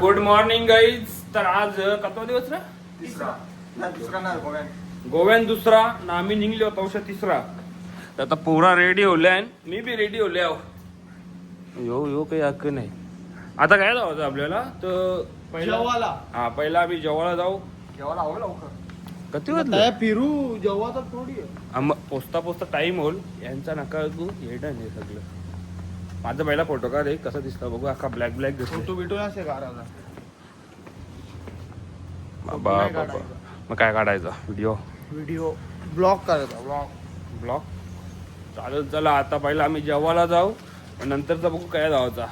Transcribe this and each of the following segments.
Good morning guys तर आज कतो दिवस रे? गोव्यान दुसरा ना आम्ही निघलो तवशा तिसरा. तर आता पोरा रेडी होल्या मी बी रेडी होले यो यो काही हक्क नाही. आता काय जावं आपल्याला? तर पहिला जेवायला. हा पहिला आम्ही जेवायला जाऊ. किती वाजले? त्या फिरू? जेव्हा तर थोडी पोचता पोचता टाइम होईल. यांचा नका तू येडन हे सगळं. माझा पहिला फोटो काढ एक कसा दिसतो बघू अख्खा ब्लॅक ब्लॅक दिसतो फोटो बिटो असे घराला बाबा. मग काय काढायचा? व्हिडिओ व्हिडिओ ब्लॉग करायचा ब्लॉग ब्लॉग चालेल चला आता पहिला आम्ही जेवायला जाऊ नंतरचा बघू काय जावाचा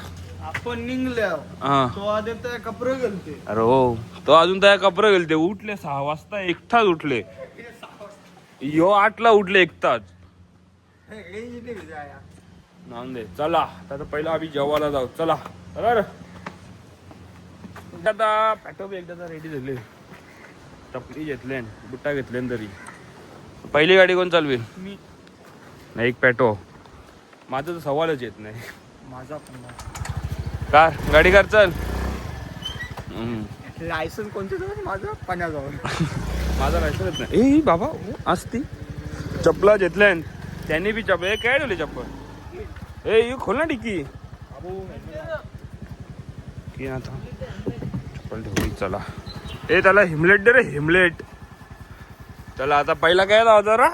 आपण निघल्या हा. तो आधी त्या कपडे गेलते अरे हो तो अजून त्या कपडे गेलते उठले सहा वाजता एकटाच उठले. यो आठला उठले एकटाच दे चला आता पहिला आम्ही जेवायला जाऊ. चला चला रे. आता पॅटो एकदा रेडी झाले. टपरी घेतले बुट्टा घेतले तरी. पहिली गाडी कोण चालवेल मी. नाही एक पॅटो. माझं तर सवालच येत नाही. माझा कार गाडी कार चल. लायसन कोणते माझं? पाण्याजवळ माझा लायसनच नाही. ए बाबा असती चपला घेतल्या त्यांनी बी चप्पल ए काय ठेवले चप्पल. ए यू खोल ना डिक्की. की आता. चप्पल ठेवली चला. ए त्याला हिमलेट दे रे हिमलेट. चला आता पहिला काय लावा जरा?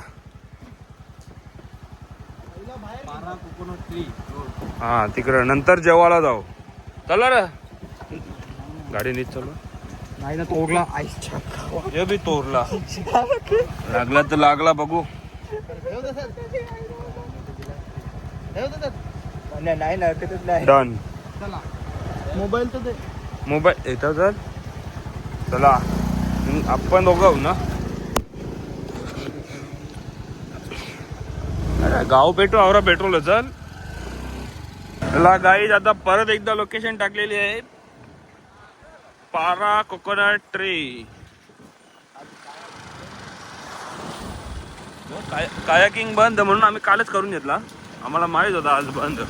बारा कोकोनट ट्री हा तिकडं. नंतर जेवायला जाऊ. चला रे. गाडी नीट चालू नाही ना तोडला. आईच्या हे बी तोरला लागला तर लागला बघू. नाही नाही नाही. डन चला. मोबाईल तर दे. मोबाईल येतं तर चला. आपण दोघं आहो ना? अरे गाव पेट्रोल आवरा पेट्रोल चल. चला गाईज आता परत एकदा लोकेशन टाकलेली आहे. पारा कोकोनट ट्री कायाकिंग बंद म्हणून आम्ही कालच करून घेतला. आम्हाला माहीत होता आज बंद.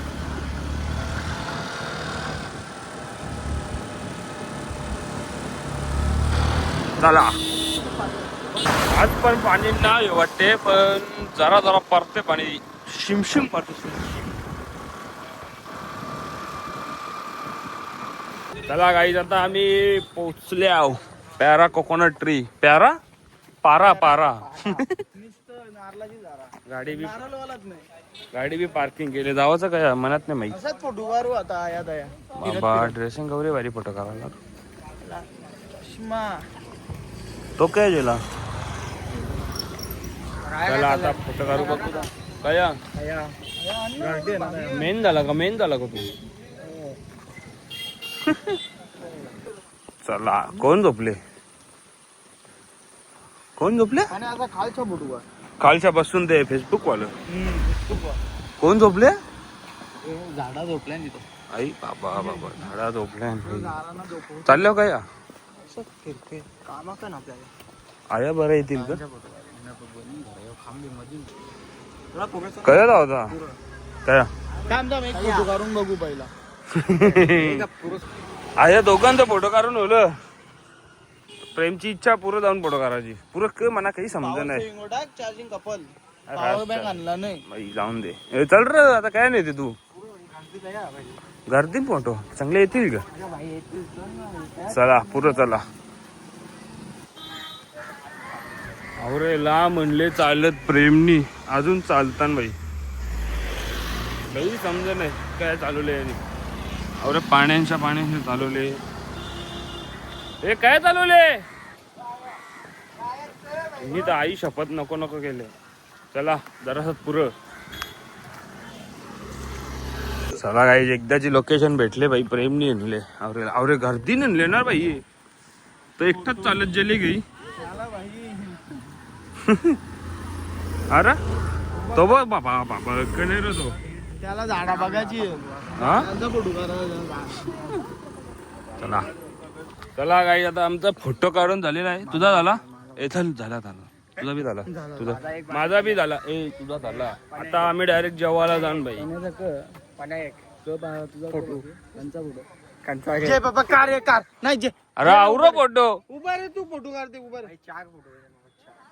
चला. आज पण पाणी नाही वाटते पण जरा जरा पडते पाणी. शिमशिम पडते शिमशिम. चला गाईज आता आम्ही पोचले आहो. पॅरा कोकोनट ट्री पॅरा पारा पारा. गाडी बी गाडी बी पार्किंग केली. जावाचं काय मनात नाही माहीत. असाच फोटो? काढू आता आया दया. बाबा ड्रेसिंग गौरी भारी फोटो काढायला चष्मा. तो काय गेला चला आता फोटो काढू बघू. काय. मेन झाला का? मेन झाला का तू? चला. कोण झोपले? कोण झोपले? आणि आता खालचा फोटो कालच्या बसून ते फेसबुक वालं कोण झोपले? झाडा झोपल्या आई बाबा बाबा झाडा झोपल्या चालल्या काय फिरते. कामा का ना आपल्याला. आया बरं येतील का? तुला फोटो काय होता काय काढून बघू पहिला. आया दोघांचा फोटो काढून होलं प्रेमची इच्छा पुरं जाऊन फोटो काढायची पुरं क मला काही समज नाही. चार्जिंग कपल. अरे पॉवर अच्छा. बँक आणला नाही. बाई, जाऊन दे. ए, चल रे आता काय नाही ते तू. गर्दी फोटो. चांगले येतील का चला पुरं चला. अरे ला म्हणले चालत प्रेमनी. अजून चालतान बाई. बाई समज नाही. काय चालवले यांनी अरे पाण्याच्या पाण्याने चालवले हे काय चालवले मी तर आई शपथ नको नको केले. चला जरासं पुरं. चला काही एकदाची लोकेशन भेटले बाई प्रेमनी आणले. अरे अरे गर्दी आणले ना बाई तर एकटाच चालत गेली गई. अरे तो बघ बाबा बाबा कणे रे तो. त्याला झाडा बघायची हा? चला. चला काही आता आमचा फोटो काढून झालेला आहे. तुझा झाला? ए चल झाला झाला. तुझा बी झाला. तुझा. माझा बी झाला. ए तुझा झाला. आता आम्ही डायरेक्ट जेवायला जाऊन बाई तुझा फोटो. त्यांचा फोटो. कंटाळ जे बाबा कार नाही जे अरे आवरो फोटो. उभा रे तू फोटो काढते उभा रे. चार फोटो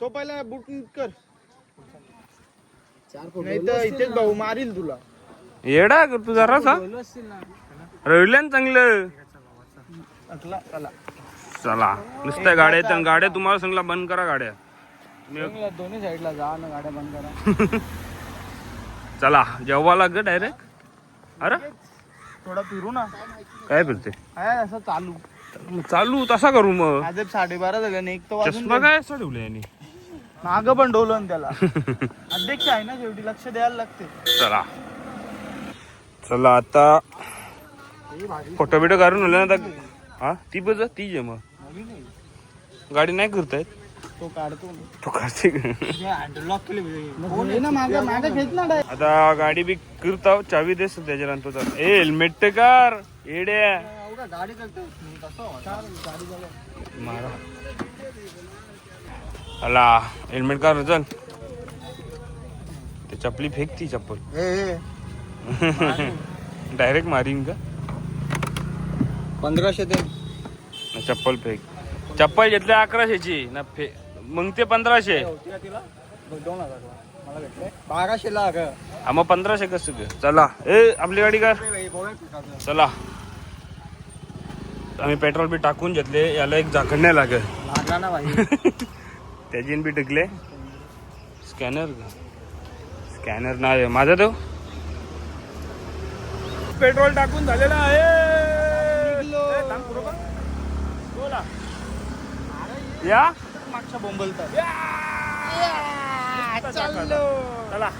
तो पहिला बुक कर. चार फोटो. नाही तर इथेच भाऊ मारील तुला. येडा कर तू जरासा. रडलं चांगलं. चला चला. चला. नुसत्या गाड्या आणि गाड्या तुम्हाला सांगला बंद करा गाड्या. दोन्ही साईडला जा ना गाड्या बंद करा. चला. जेव्हा लाग डायरेक्ट अरे? थोडा फिरू ना. काय फिरते आहे असं चालू? चालू तसा करू मग. माझे साडेबारा झाले आणि एक तर वाजून चष्मा काय असं ठेवलं यांनी? माग पण डोलं ना त्याला. अध्यक्ष आहे ना शेवटी लक्ष द्यायला लागते. चला. चला आता फोटो बिटो काढून आले ना आता. हा? ती बघ ती जे मग. गाडी नाही करतायत? तो काढतो. तो काढते का? लॉक केले ना आता गाडी बी करता चावी देस त्याच्यानंतर तर. ए हेल्मेट ते कर येड्या गाडी करतो गाडी झालं मारा. अला हेल्मेट कार चल. ते चपली फेक ती चप्पल. डायरेक्ट मारीन का? पंधराशे दे. ना चप्पल फेक. चप्पल घेतले अकराशेची. ना फे मग ते पंधराशे. तिला? दोन हजार मला भेटले. बाराशे ला हा मग पंधराशे कसं चला. ए आपली गाडी का? चला. आम्ही पेट्रोल बी टाकून घेतले. याला एक झाकण नाही लागत. लागला ना भाई. त्याजीन बी टिकले. स्कॅनर का? स्कॅनर नाही माझा तो? पेट्रोल टाकून झालेला आहे. पुढं बघ. बोला. या? मागच्या बोंबलतात. चला.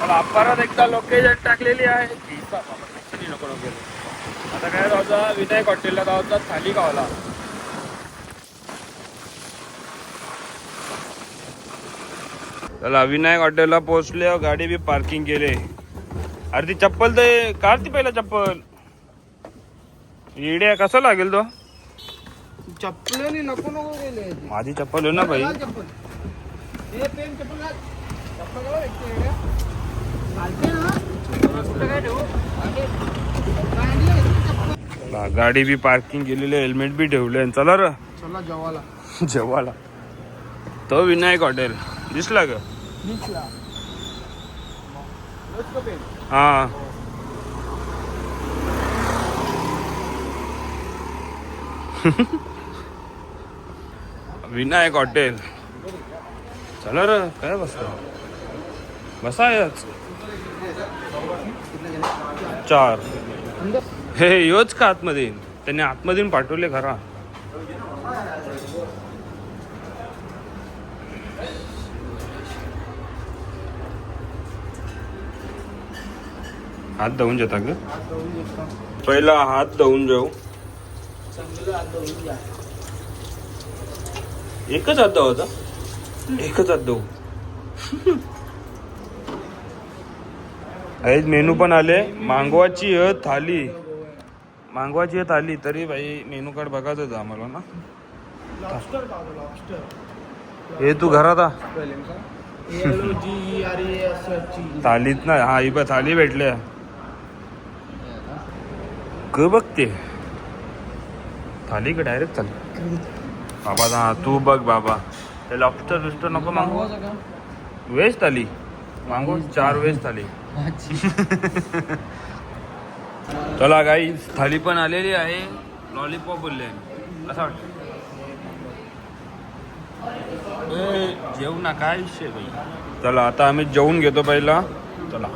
चला. परत एकदा लोकेशन टाकलेली आहे. नको नको. आता काय जायचं विनायक हॉटेलला जायचं थाली गावाला चला विनायक हॉटेलला पोहोचले. गाडी बी पार्किंग केले. अरे ती चप्पल ते काढ ती पहिला चप्पल. येड्या कसं लागेल तो? चप्पल नको नको गेले माझी चप्पल आहे ना भाई चप्पल. हे पेन चप्पल. चप्पल ना ठेवू? गाडी बी पार्किंग केलेली हेल्मेट बी ठेवले चला र. चला जेवायला. जेवाला तो विनायक हॉटेल. दिसला मस्त पेन हा. विनायक हॉटेल. चला र काय बसला? बसायच. चार. हे योच का आतमध्ये त्यांनी आतमधून पाठवले खरा. हात धावून जाता ग. पहिला हात धावून जाऊ. एकच हात होता. एकच हात. आहेत मेनू पण आले. मागवाची अ थाली मागवाची अ थाली तरी भाई मेनू कार्ड बघायचं होतं आम्हाला ना. हे तू घरात आ. L O G R A S ची थालीत ना हा ही थाली भेटल्या. क बघते थाली का डायरेक्ट चाल. बाबा हा तू बघ बाबा. ते लॉबस्टर बिस्टर नको मागू. वेज थाली. मागू चार वेज थाली. चला गाई थाली पण आलेली आहे. लॉलीपॉप बोलले. असं वाटतं. जेवू ना काय विषय भाई चला आता आम्ही जेवून घेतो पहिला. चला.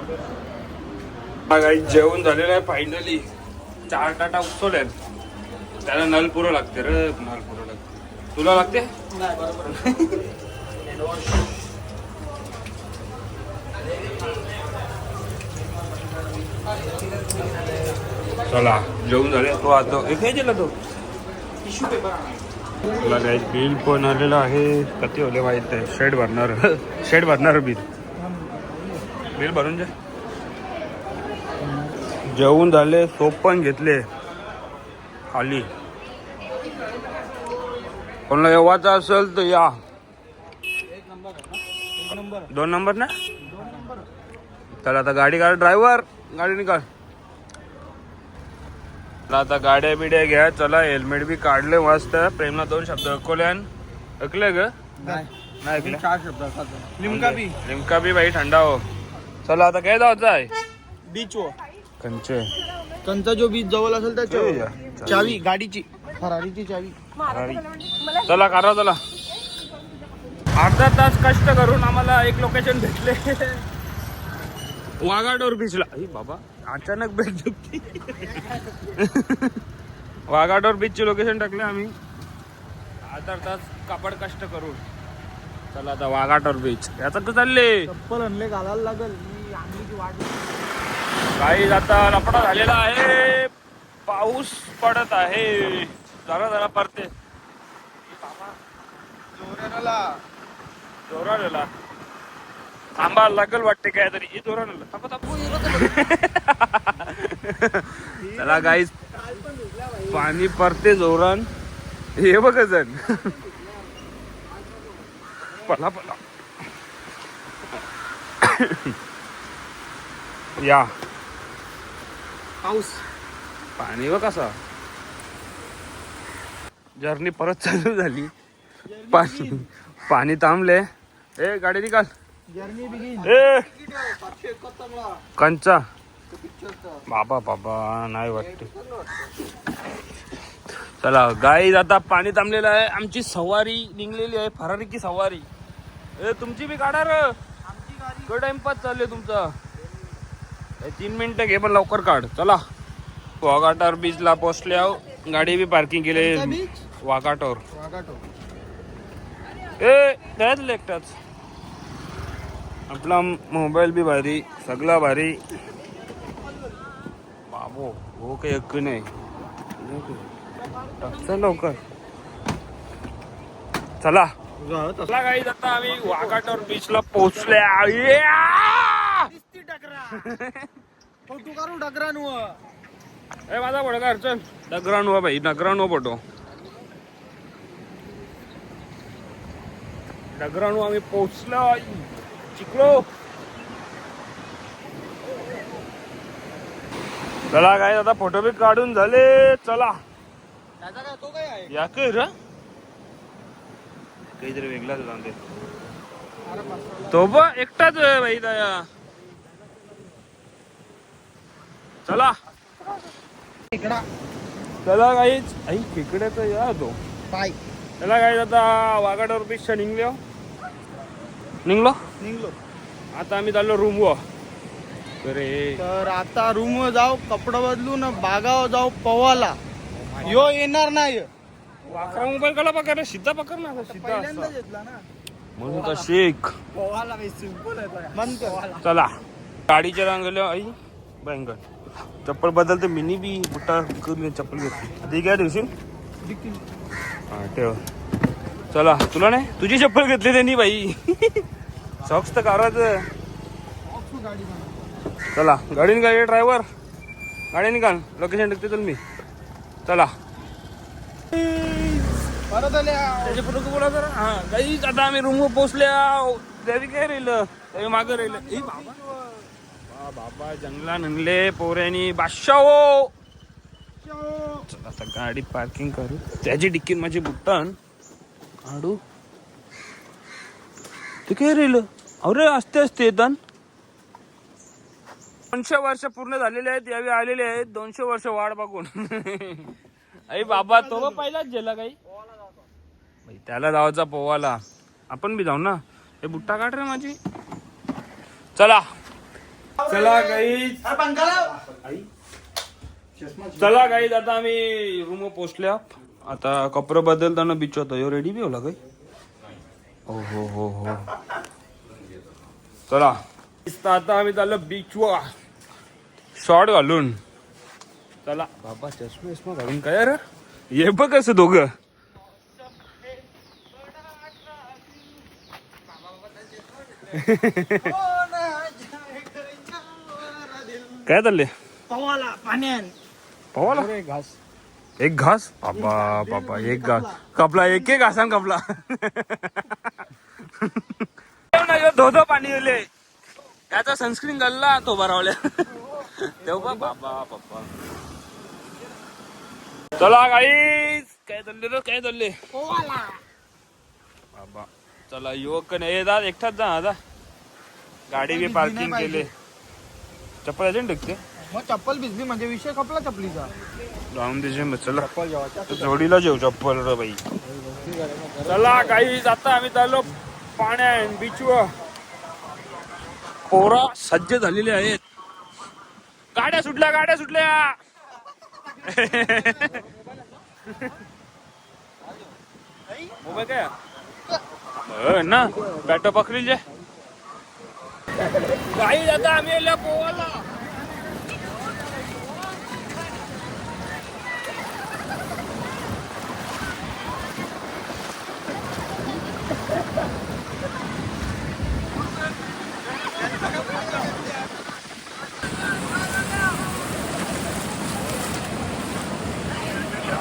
काही जेवण झालेलं आहे फायनली चार टाटा उपसवल्या त्याला नल पुरं लागते रे नल पुरं लागते. तुला लागते? चला जेवण झाले. तो आता हे दिला तो. टिश्यू पेपर तुला काय बिल पण आलेलं आहे? किती होले माहीत आहे शेड भरणार. शेड भरणार बिल. बिल भरून जा. जेवून झाले सोप पण घेतले. खाली. कोणाला येवायचं असेल तर या. दोन नंबर ना? चला आता गाडी काढ ड्रायव्हर. गाडी निकाल. चला आता गाड्या बिड्या घ्या. चला हेल्मेट बी काढले मस्त. प्रेमला दोन शब्द. ऐकवल्यान ऐकले ग? नाही. नाही ऐकले? चार शब्द लिमका बी. लिमका बी बाई थंडा हो चला आता काय जायचं आहे बीच वर कंचे कंचा जो बीच जवळ असेल त्या. चावी. गाडीची. फरारीची चावी. चला करा चला. अर्धा तास कष्ट करून आम्हाला एक लोकेशन भेटले. वाघाडोर बीचला. अरे बाबा अचानक भेट झुकली वाघाडोर बीचचे लोकेशन टाकले आम्ही. अर्धा तास कापड कष्ट करून. चला आता वाघाडोर बीच. याचा तर चालले. चप्पल आणले घालायला लागल. मी आणलीची वाट काही आता लपडा झालेला आहे. पाऊस पडत आहे. जरा जरा जोराला. जोराला. थांबा लागल वाटते काय तरी हे जोराला चला गाईज पाणी पडते जोरान. हे बघ जण. पला पला या. पाऊस. पाणी व कसा. जर्नी परत चालू झाली. पाणी पाणी थांबले. ए गाडी निकाल. ए. कंचा. बाबा बाबा नाही वाटते. चला गाई आता पाणी थांबलेलं आहे. आमची सवारी निघलेली आहे. फरारी की सवारी. ए तुमची बी काढा टाइमपास चालले तुमचा. ए, तीन मिनिटं घे पण लवकर काढ. चला. वाघाटावर बीचला पोचल्या गाडी बी पार्किंग केली. वागाटो ए त्यात एकटाच आपला मोबाईल बी भारी. सगळा भारी. बाबो हो काही हक्क नाही? चल लवकर. चला. चला काही आता आम्ही वाघाटावर बीचला पोहोचल्या या! फोटो काढू डगरा नु ए माझा पडकार चल. डगरान हो भाई डगरान पटो डगरान आम्ही पोहोचलो चिकलो चला काय आता फोटो बी काढून झाले. चला. तो काय आहे? या कर काहीतरी वेगळाच जाऊन दे. तो ब एकटाच आहे भाई दया चला. चला काहीच आई खेकड्याचा या तो. पाय चला काय आता वाघाडावर पेक्षा निघलो. निघलो? निघलो. आता आम्ही चाललो रूम व अरे. तर आता रूम वर जाऊ कपडा बदलू ना बागावर जाऊ पवाला. यो येणार नाही. वाकरा मोबाईल कला पकड सीधा पकड ना. सीधा पहिल्यांदा असा. घेतला ना. म्हणून तर शेख पवाला सिंपल आहे चला. गाडीच्या रांगल्या आई भयंकर. चप्पल बदलते मिनी बी बुट्टा करून चप्पल घेतली. ती काय दिवशी. हा ठेव. चला तुला नाही? तुझी चप्पल घेतली त्यांनी बाई. सॉक्स तर गाडी चला गाडी निघाल ड्रायव्हर गाडी निघाल. लोकेशन टाकते चल मी. चला. परत आल्या. त्याच्या फोटो बोला जरा हा काही आता आम्ही रूम पोहोचल्या. देवी काय राहिलं? देवी मागं राहिलं. बाबा जंगला नंगले पोऱ्यानी. बादशाह हो! आता गाडी पार्किंग करू. त्याची डिक्कीत माझी बुट्टन. काढू. ते काय रेल अरे असते असते येतात दोनशे वर्ष पूर्ण झालेले आहेत यावेळी आलेले आहेत. दोनशे वर्ष वाढ बघून. आई बाबा तो पहिलाच गेला काही. त्याला जायचा पोवाला. आपण बी जाऊ ना. हे बुट्टा काढ रे माझी. चला. चला काही चला काही आता आम्ही रूम पोचल्या आता कपडे बदलताना बीच होता यो रेडी बी होला काही हो हो हो हो. चला. आता आम्ही चाललो बीच वर शॉर्ट घालून. चला. बाबा चष्मा विस्मा घालून काय रे? ये बघ कसं दोघं. काय चालले पवाला पाण्यान. पवाला? घास. एक घास? बाबा बाबा एक घास. कपला. एक एक घासान कपला. धो धो पाणी दिले त्याचा सनस्क्रीन घालला तो बरावल्या तेव्हा बाबा बाबा. चला गाईस काय चालले रे? काय चालले बाबा. चला युवक नाही एकटाच जा आता गाडी बी पार्किंग केले. चप्पल अजून टिकते. मग चप्पल भिजली म्हणजे विषय खपला चपलीचा. लावून देशील मग चला. तर जोडीला जेव चप्पल रे बाई. चला काही आता आम्ही चाललो पाण्यान बीचवर पोरा सज्ज झालेले आहेत. गाड्या सुटल्या गाड्या सुटल्या. मोबाईल काय? हो ना बॅट पकडील जे. काही आता आम्ही पोवाला.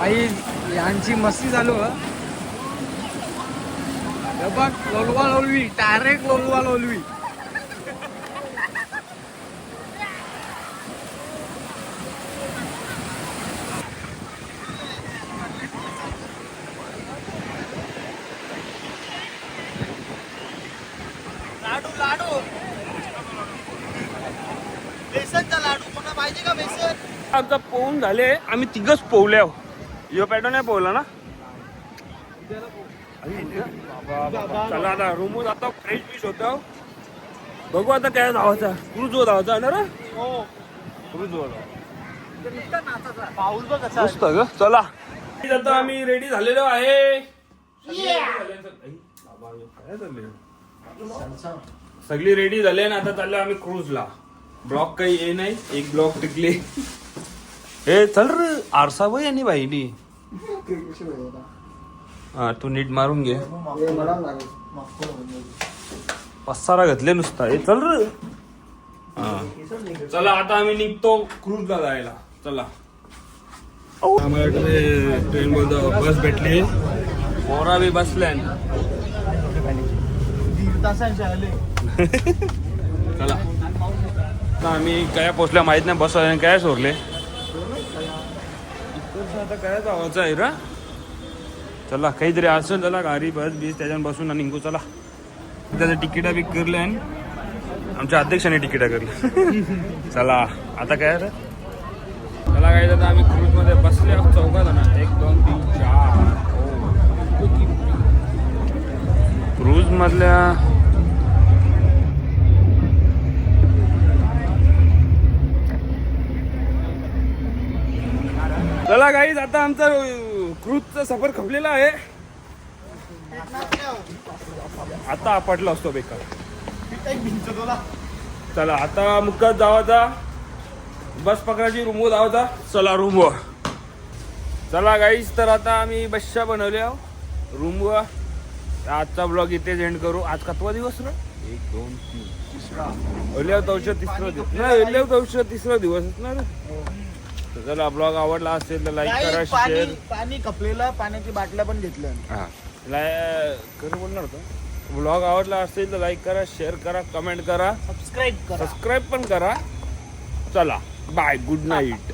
आई यांची मस्ती चालू आहे बघ लोलवा लोलवी डायरेक्ट लोलवा लोलवी. आमचा पोहून झाले आम्ही तिघच पोहल्या यो पॅटो नाही पोहला ना? चला आता रूम आता फ्रेश बीच होता बघू आता काय धावायचा. क्रूज वर धावायचा ना रे? क्रूज वर पाऊल बघ मस्त ग. चला. आता आम्ही रेडी झालेलो आहे. सगळी रेडी झाले. ना आता चाललो आम्ही क्रूजला ब्लॉक काही ये नाही एक ब्लॉक टिकले. ए चल रे आरसा वय आणि बाईनी. हा तू नीट मारून घे. पसारा घातले नुसता. ए चल रे. हा. चला आता आम्ही निघतो क्रूजला जायला. चला. आम्हाला ट्रेन बोलतो बस भेटली. पोरा बी बसल्या दीड तासांचे आले. चला. आता आम्ही काय पोचल्या माहीत नाही बस काय सोडले? आता काय आहे रा? चला काहीतरी असेल चला गाडी बस बीस त्याच्यावर बसून आणि निघू चला. त्याचं तिकीटा बी करले आणि आमच्या अध्यक्षाने तिकीटा करली. चला आता काय रे? चला काय आता आम्ही क्रूजमध्ये बसले आहोत चौघा जण. एक दोन तीन चार. हो. क्रूज चला गाईज आता आमचा क्रूजचा सफर खपलेला आहे. आता आपटला असतो बेकार. चला आता मुक्कात जावाचा बस पकडायची रूमवर जावाचा चला रूमवर चला गाईज तर आता आम्ही बसच्या बनवल्या. रूमवर आजचा ब्लॉग इथेच एंड करू. आज कतवा दिवस ना? एक दोन तीन. तिसरा तवशा तिसरा दिवस. नाही तवशा तिसरा दिवस ना रे? तर चला ब्लॉग आवडला असेल तर लाईक करा शेअर पाणी कपलेलं पाण्याची बाटल्या पण घेतल्या हा. लाय खरं बोलणार होतं. ब्लॉग आवडला असेल तर लाईक करा शेअर करा कमेंट करा. सबस्क्राईब करा. सबस्क्राईब पण करा. चला बाय गुड नाईट